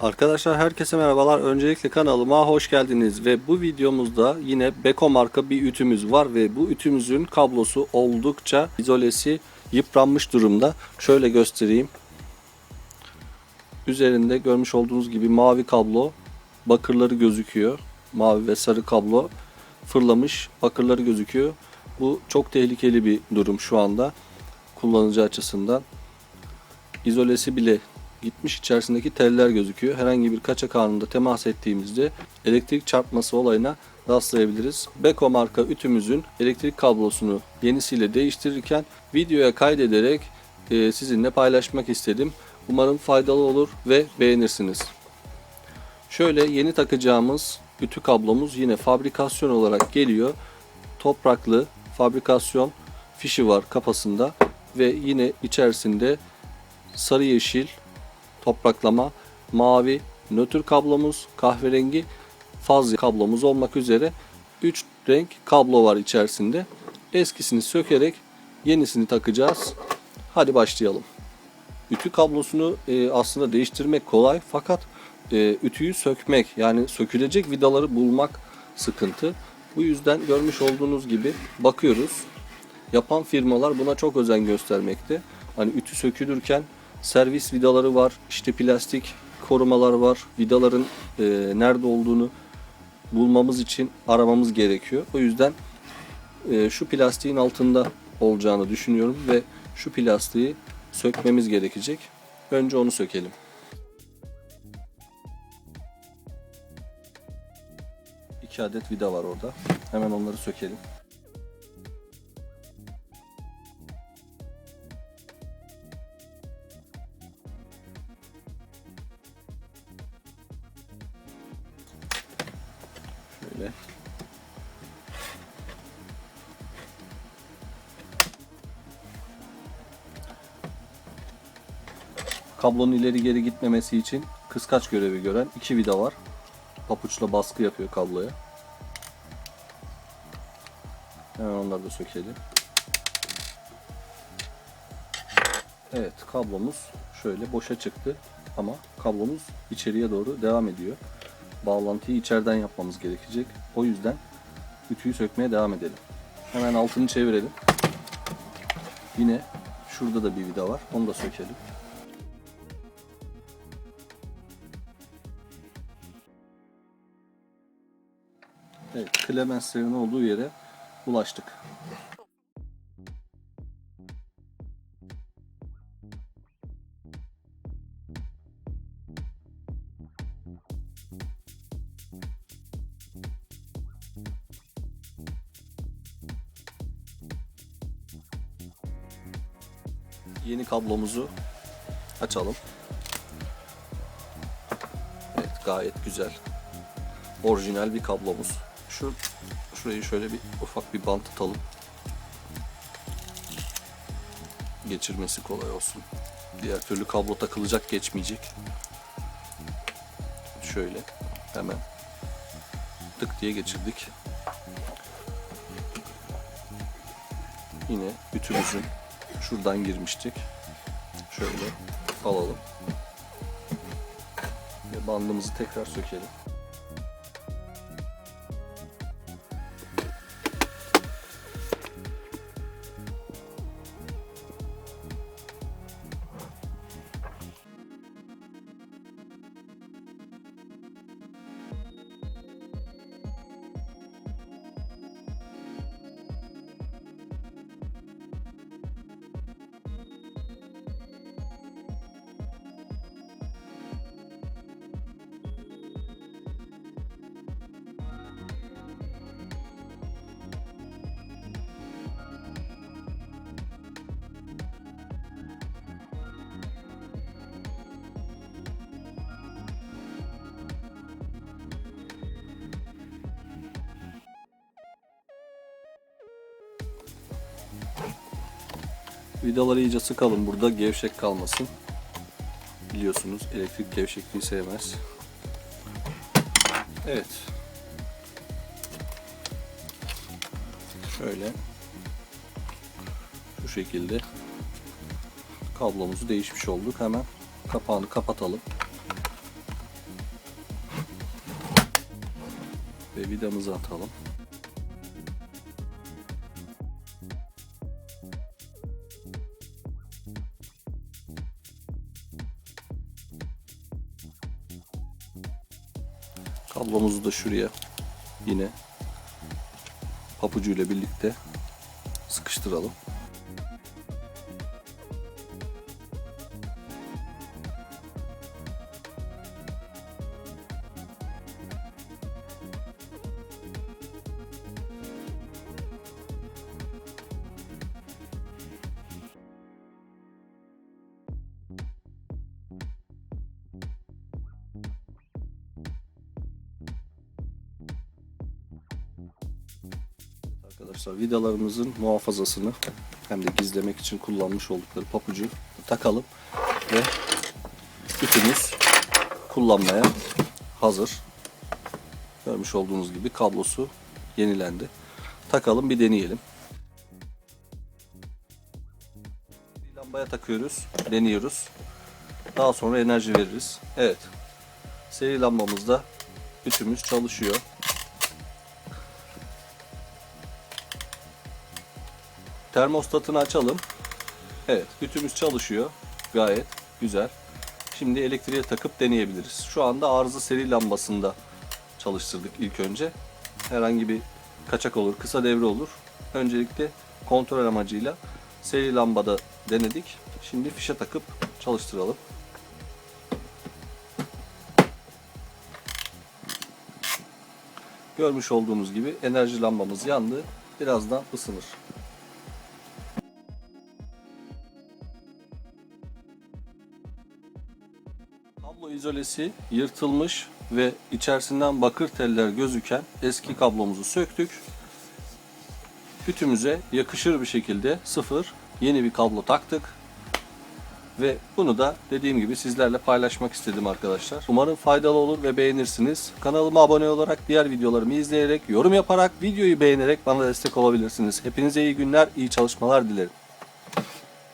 Arkadaşlar herkese merhabalar. Öncelikle kanalıma hoş geldiniz ve bu videomuzda yine Beko marka bir ütümüz var ve bu ütümüzün kablosu oldukça izolesi yıpranmış durumda. Şöyle göstereyim. Üzerinde görmüş olduğunuz gibi mavi kablo bakırları gözüküyor. Mavi ve sarı kablo fırlamış bakırları gözüküyor. Bu çok tehlikeli bir durum şu anda kullanıcı açısından. İzolesi bile gitmiş içerisindeki teller gözüküyor. Herhangi bir kaçak anında temas ettiğimizde elektrik çarpması olayına rastlayabiliriz. Beko marka ütümüzün elektrik kablosunu yenisiyle değiştirirken videoya kaydederek e, sizinle paylaşmak istedim. Umarım faydalı olur ve beğenirsiniz. Şöyle yeni takacağımız ütü kablomuz yine fabrikasyon olarak geliyor. Topraklı fabrikasyon fişi var kafasında ve yine içerisinde sarı yeşil topraklama, mavi, nötr kablomuz, kahverengi faz kablomuz olmak üzere 3 renk kablo var içerisinde. Eskisini sökerek yenisini takacağız. Hadi başlayalım. Ütü kablosunu e, aslında değiştirmek kolay fakat e, ütüyü sökmek yani sökülecek vidaları bulmak sıkıntı. Bu yüzden görmüş olduğunuz gibi bakıyoruz. Yapan firmalar buna çok özen göstermekte. Hani ütü sökülürken servis vidaları var, işte plastik korumalar var. Vidaların e, nerede olduğunu bulmamız için aramamız gerekiyor. O yüzden e, şu plastiğin altında olacağını düşünüyorum ve şu plastiği sökmemiz gerekecek. Önce onu sökelim. İki adet vida var orada. Hemen onları sökelim. Kablonun ileri geri gitmemesi için kıskaç görevi gören iki vida var. Papuçla baskı yapıyor kabloya. Hemen onları da sökelim. Evet kablomuz şöyle boşa çıktı ama kablomuz içeriye doğru devam ediyor bağlantıyı içeriden yapmamız gerekecek. O yüzden ütüyü sökmeye devam edelim. Hemen altını çevirelim. Yine şurada da bir vida var. Onu da sökelim. Evet, klemenslerin olduğu yere ulaştık. Yeni kablomuzu açalım. Evet gayet güzel. Orijinal bir kablomuz. Şu şurayı şöyle bir ufak bir bant atalım. Geçirmesi kolay olsun. Diğer türlü kablo takılacak geçmeyecek. Şöyle hemen tık diye geçirdik. Yine ütümüzün şuradan girmiştik. Şöyle alalım. Ve bandımızı tekrar sökelim. Vidaları iyice sıkalım burada gevşek kalmasın. Biliyorsunuz elektrik gevşekliği sevmez. Evet. Şöyle. Bu şekilde kablomuzu değişmiş olduk. Hemen kapağını kapatalım. Ve vidamızı atalım. Kablomuzu da şuraya yine papucuyla birlikte sıkıştıralım. Arkadaşlar vidalarımızın muhafazasını hem de gizlemek için kullanmış oldukları papucu takalım ve ütümüz kullanmaya hazır. Görmüş olduğunuz gibi kablosu yenilendi. Takalım bir deneyelim. Lambaya takıyoruz, deniyoruz. Daha sonra enerji veririz. Evet. Seri lambamızda ütümüz çalışıyor. Termostatını açalım. Evet, ütümüz çalışıyor. Gayet güzel. Şimdi elektriğe takıp deneyebiliriz. Şu anda arıza seri lambasında çalıştırdık ilk önce. Herhangi bir kaçak olur, kısa devre olur. Öncelikle kontrol amacıyla seri lambada denedik. Şimdi fişe takıp çalıştıralım. Görmüş olduğunuz gibi enerji lambamız yandı. Birazdan ısınır. Kablo izolesi yırtılmış ve içerisinden bakır teller gözüken eski kablomuzu söktük. Ütümüze yakışır bir şekilde sıfır yeni bir kablo taktık. Ve bunu da dediğim gibi sizlerle paylaşmak istedim arkadaşlar. Umarım faydalı olur ve beğenirsiniz. Kanalıma abone olarak diğer videolarımı izleyerek, yorum yaparak, videoyu beğenerek bana destek olabilirsiniz. Hepinize iyi günler, iyi çalışmalar dilerim.